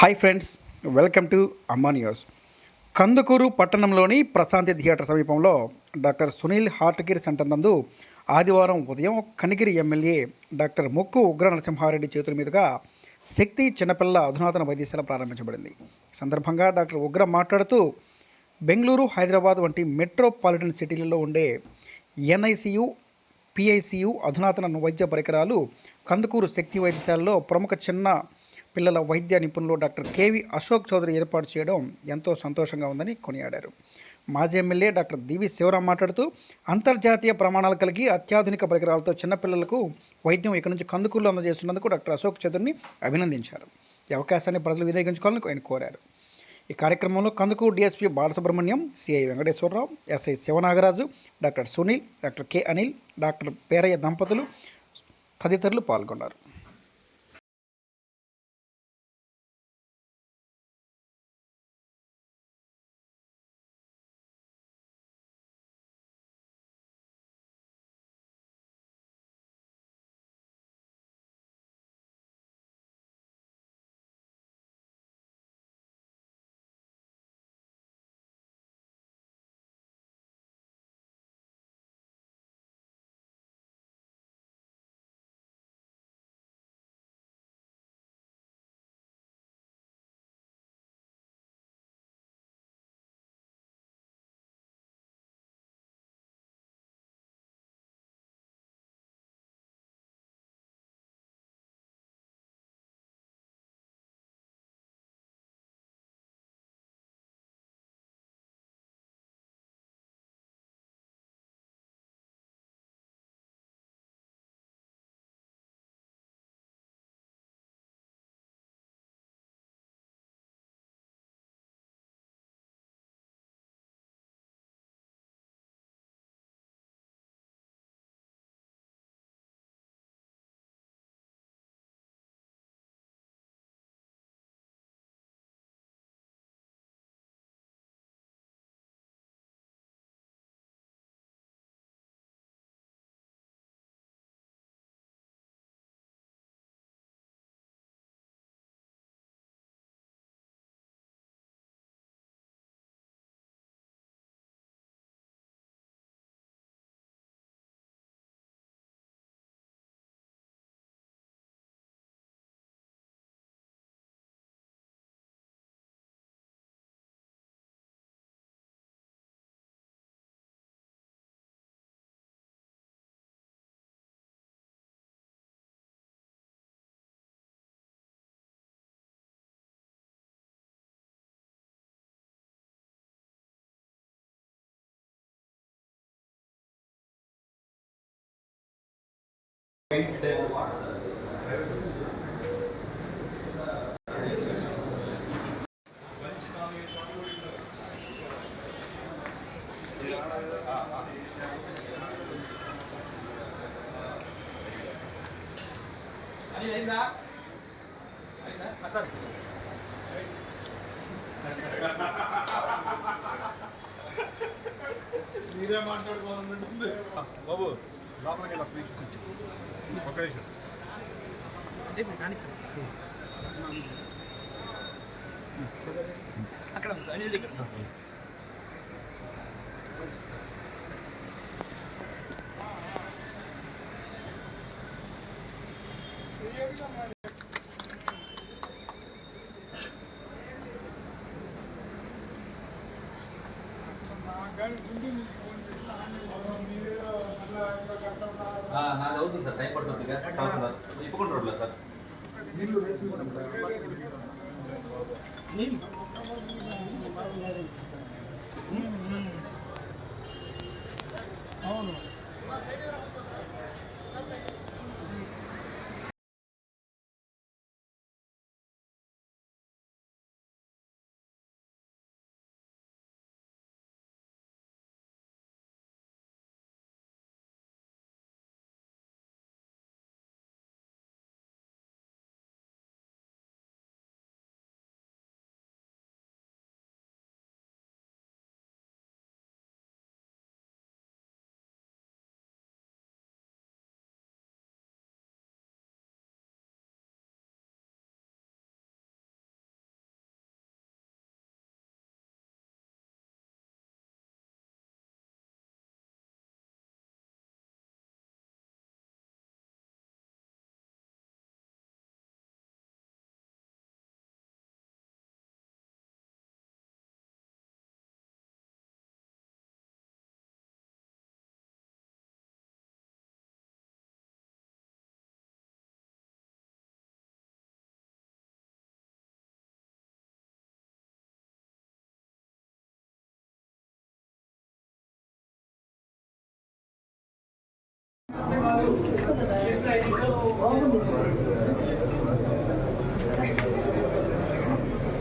Hi friends welcome to Amma news. Kandukur పట్టణంలోని Prashanti theatre సమీపంలో doctor Sunil heart care centre నందు ఆదివారం ఉదయం కనిగిరి ఎమ్మెల్యే డాక్టర్ ముక్కు ఉగ్ర నరసింహారెడ్డి చేతుల మీదుగా శక్తి చిన్నపిల్ల అధునాతన వైద్యశాల ప్రారంభించబడింది. సందర్భంగా డాక్టర్ ఉగ్ర మాట్లాడుతూ బెంగళూరు హైదరాబాద్ వంటి మెట్రోపాలిటన్ సిటీలలో ఉండే ఎన్ఐసియు పిఐసియు అధునాతన వైద్య పరికరాలు కందుకూరు శక్తి వైద్యశాలలో ప్రముఖ చిన్న పిల్లల వైద్య నిపుణులు డాక్టర్ కేవి అశోక్ చౌదరి ఏర్పాటు చేయడం ఎంతో సంతోషంగా ఉందని కొనియాడారు. మాజీ ఎమ్మెల్యే డాక్టర్ దివి శివరాం మాట్లాడుతూ అంతర్జాతీయ ప్రమాణాలు కలిగి అత్యాధునిక పరికరాలతో చిన్నపిల్లలకు వైద్యం ఇక్కడి నుంచి కందుకూరులో అందజేస్తున్నందుకు డాక్టర్ అశోక్ చౌదరిని అభినందించారు. ఈ అవకాశాన్ని ప్రజలు వినియోగించుకోవాలని ఆయన కోరారు. ఈ కార్యక్రమంలో Kandukur DSP Balasubramanyam CI Venkateswararao SI Sivanagaraju doctor Sunil doctor K Anil doctor Peraiah దంపతులు తదితరులు పాల్గొన్నారు. మీరే మాట్లాడుకోవాలన్నట్టుంది బాబు. లోపలికి అక్కడ అనిల్ దగ్గర నాది అవుతుంది సార్ టైం పడుతుంది సార్ ఇప్పుకుంటు రోడ్లో సార్ నీళ్ళు వేసి అవును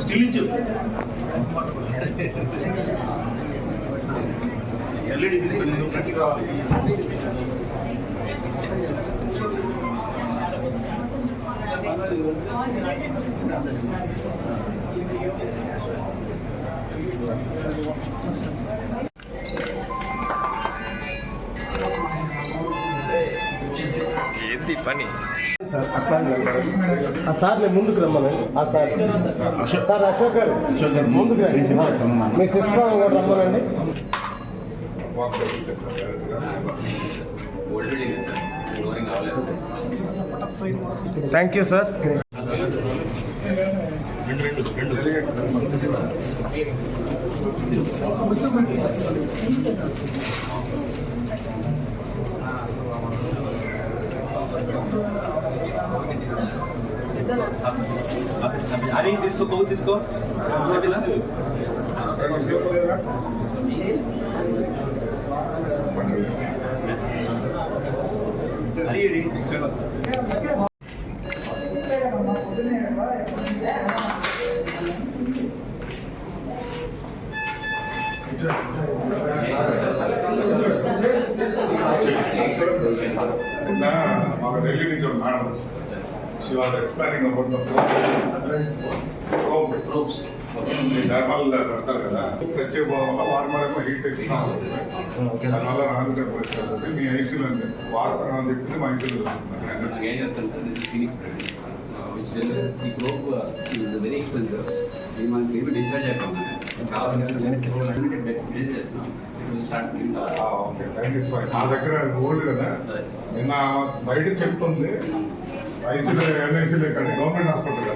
స్టిల్ ఇచ్చు ఎల్ఈడి తీసుకెళ్ళి రావాలి సార్ అట్లా ఆ సార్ నేను ముందుకు రమ్మను. ఆ సార్. సార్ అశోక్ గారు. గారు, ముందుకు. మీ సిస్టర్ రమ్మనండి. థ్యాంక్ యూ సార్ అరే తీసుకో కొవ్వు తీసుకో అయిపోయిందా? అరే ఇది. మాకు ఢిల్లీ నుంచి ఒక madam she was explaining about the probes ధర్మాలు పెడతారు కదా. ఫ్రెష్ అయిపోవడం వల్ల వారి మరేమో హీట్ ఎక్కువ దానివల్ల రాను టెంపరేచర్ మీ ఐసీలో వాస్తవం అని చెప్పింది మా ఐసీలో your concern is Phoenix brand, uh, which tells us the probe uh, is very expensive. ఇది మనకి ఏమి డిశ్చార్జ్ అయిపోయింది చాలా బిల్ చేస్తున్నాం ఓకే దగ్గర ఓల్డ్ కదా. నిన్న బయట చెప్తుంది. ఐసీలో ఎన్ఐసీలో ఇక్కడ government hospital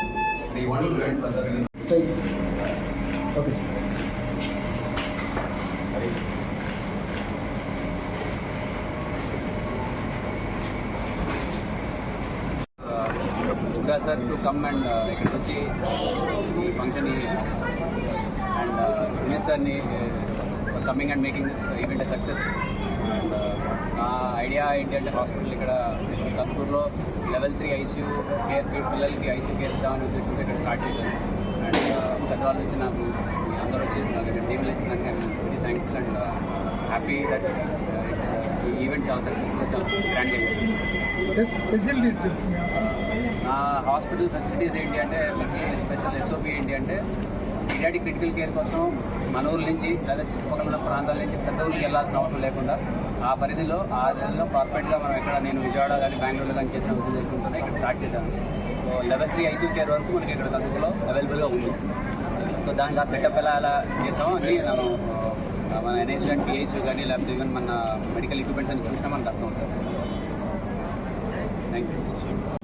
We want to prevent further okay sir Durga sir to come and ఇక్కడికి వచ్చి ఈ ఫంక్షన్ అండ్ ఉమేష్ సార్ని coming and making this event success and నా ఐడియా ఏంటి అంటే హాస్పిటల్ ఇక్కడ కన్పూర్లో లెవెల్ త్రీ ఐసీయూ కేర్ పిల్లలకి ఐసీయూ కేర్ ఇద్దామని ఉద్దేశంతో ఇక్కడ స్టార్ట్ చేశాను అండ్ పెద్దవాళ్ళు వచ్చి నాకు అందరూ వచ్చి నాకు ఇక్కడ టీంలు ఇచ్చినందుకు నేను very thankful and happy that ఈ ఈవెంట్ చాలా సక్సెస్ఫుల్గా చాలా అయింది ఫెసిలిటీస్ నా హాస్పిటల్ ఫెసిలిటీస్ ఏంటి అంటే మనకి స్పెషల్ ఎస్ఓపి ఏంటి అంటే పీడియాటిక్ క్రిటికల్ కేర్ కోసం మన ఊరు నుంచి లేదా చుట్టుపక్కల ప్రాంతాల నుంచి పెద్ద ఊరికి వెళ్ళాల్సిన అవసరం లేకుండా ఆ పరిధిలో ఆ నెలలో కార్పొరేట్గా మనం ఎక్కడ నేను విజయవాడ కానీ బెంగళూరులో కానీ చేసిన లేకుండా ఇక్కడ స్టార్ట్ చేశాను. So level three ICU care వరకు మనకి ఇక్కడ కందుకులో అవైలబుల్గా ఉంది. సో దానికి ఆ సెటప్ ఎలా ఎలా చేసామో అని నేను మన ఎన్హెచ్ కానీ పిహెచ్ కానీ లేకపోతే ఈవెన్ మన మెడికల్ ఎక్విప్మెంట్స్ అని చూసినా మనకు అర్థం అవుతుంది. Thank you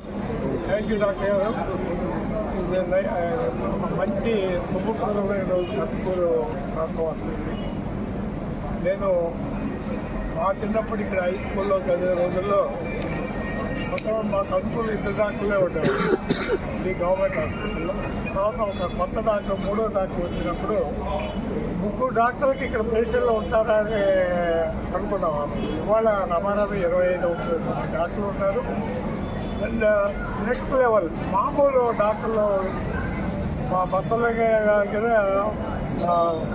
thank you doctor గారు మంచి శుభప్రదమైన రోజు కత్కూరు ప్రాంతం వస్తుంది నేను మా చిన్నప్పుడు ఇక్కడ హై స్కూల్లో చదివే రోజుల్లో మొత్తం మా కంకులు ఇద్దరు డాక్టర్లే ఉండేవారు. ఈ గవర్నమెంట్ హాస్పిటల్లో తర్వాత ఒక కొత్త డాక్టర్ మూడో డాక్టర్ వచ్చినప్పుడు ముగ్గురు డాక్టర్కి ఇక్కడ పేషెంట్లు ఉంటారా అని అనుకున్నాం. ఇవాళ రమారావు ఇరవై ఐదు డాక్టర్లు ఉన్నారు. అండ్ నెక్స్ట్ లెవెల్ మామూలు డాక్టర్లు మా బస్సులో కదా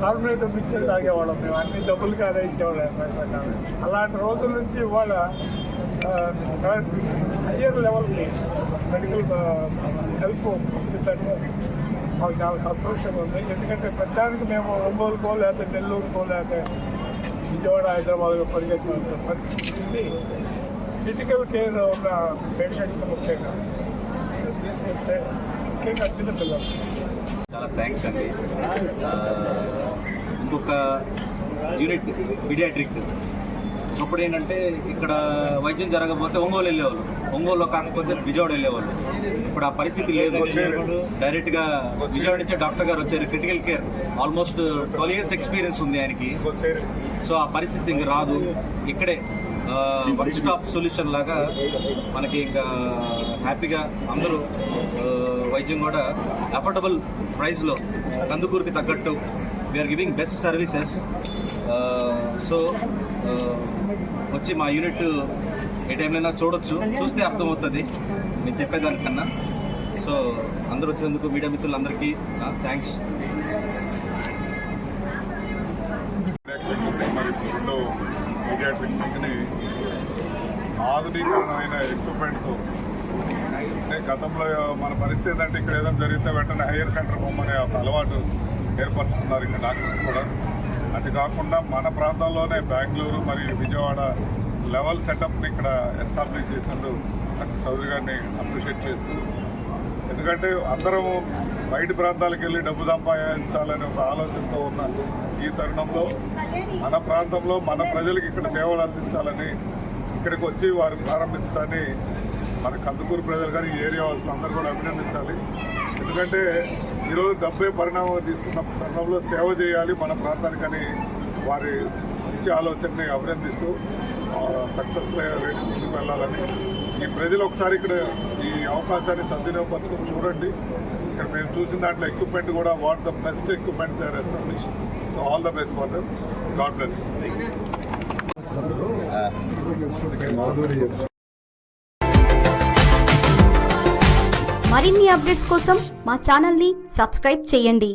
కార్పొరేట్ మిక్చర్ తాగేవాళ్ళం మేము. అన్ని డబ్బులు కాదా ఇచ్చేవాళ్ళం అలాంటి రోజుల నుంచి ఇవాళ హయ్యర్ లెవెల్కి మెడికల్ హెల్ప్ వచ్చిందంటే మాకు చాలా సంతోషంగా ఉంది. ఎందుకంటే పెద్దానికి మేము ఒంగోలుకో లేకపోతే నెల్లూరుకో లేకపోతే విజయవాడ హైదరాబాద్లో పరిగెత్తాల్సిన పరిస్థితి నుంచి క్రిటికల్ కేర్ ఉన్న పేషెంట్స్ ముఖ్యంగా. తీసుకొస్తే ముఖ్యంగా చిన్నపిల్లలు. చాలా థ్యాంక్స్ అండి. ఇంకొక యూనిట్ పీడియాట్రిక్ అప్పుడు ఏంటంటే ఇక్కడ వైద్యం జరగకపోతే ఒంగోలు వెళ్ళేవాళ్ళు. ఒంగోలులో కాకపోతే విజయవాడ వెళ్ళేవాళ్ళు. ఇప్పుడు ఆ పరిస్థితి లేదు డైరెక్ట్గా విజయవాడ నుంచే డాక్టర్ గారు వచ్చారు. Critical care almost twelve years experience ఉంది ఆయనకి. సో ఆ పరిస్థితి ఇంక రాదు. ఇక్కడే వన్ స్టాప్ సొల్యూషన్ లాగా మనకి ఇంకా హ్యాపీగా అందరూ వైద్యం కూడా అఫోర్డబుల్ ప్రైస్లో కందుకూరుకి తగ్గట్టు we're giving best services so వచ్చి మా యూనిట్ ఏ టైంలో చూడొచ్చు. చూస్తే అర్థమవుతుంది. నేను చెప్పేదానికన్నా. సో అందరూ వచ్చినందుకు మీడియా మిత్రులందరికీ థ్యాంక్స్ మరి పీడియాట్రిక్ వింగ్ని ఆధునీకరణమైన ఎక్విప్మెంట్తో అంటే గతంలో మన పరిస్థితి ఏంటంటే ఇక్కడ ఏదైనా జరిగితే వెంటనే హైయర్ సెంటర్ పోమనే ఒక అలవాటు ఏర్పరచుకున్నారు ఇక్కడ డాక్టర్స్ కూడా. అది కాకుండా మన ప్రాంతంలోనే బెంగళూరు మరియు విజయవాడ లెవెల్ సెటప్ని ఇక్కడ ఎస్టాబ్లిష్ చేసినందుకు డాక్టర్ చౌదరి గారిని అప్రిషియేట్ చేస్తూ ఎందుకంటే అందరము బయట ప్రాంతాలకు వెళ్ళి డబ్బు సంపాదించాలనే ఒక ఆలోచనతో ఉన్న ఈ తరుణంలో మన ప్రాంతంలో మన ప్రజలకు ఇక్కడ సేవలు అందించాలని ఇక్కడికి వచ్చి వారు ప్రారంభించడాన్ని మన కందుకూరు ప్రజలు కానీ ఏరియా వాళ్ళు అందరూ కూడా అభినందించాలి. ఎందుకంటే ఈరోజు డబ్బే పరిణామం తీసుకున్న తరుణంలో సేవ చేయాలి మన ప్రాంతానికని వారి మంచి ఆలోచనని అభినందిస్తూ సక్సెస్ రేట్ తీసుకు వెళ్ళాలని. ఈ ప్రజలు ఒకసారి ఇక్కడ ఈ అవకాశాన్ని సద్వినియోగపరచుకొని చూడండి. ఇక్కడ మేము చూసిన దాంట్లో ఎక్విప్మెంట్ కూడా what the best equipment they establish so all the best for them God bless మరిన్ని అప్డేట్స్ కోసం మా ఛానల్ని సబ్స్క్రైబ్ చేయండి.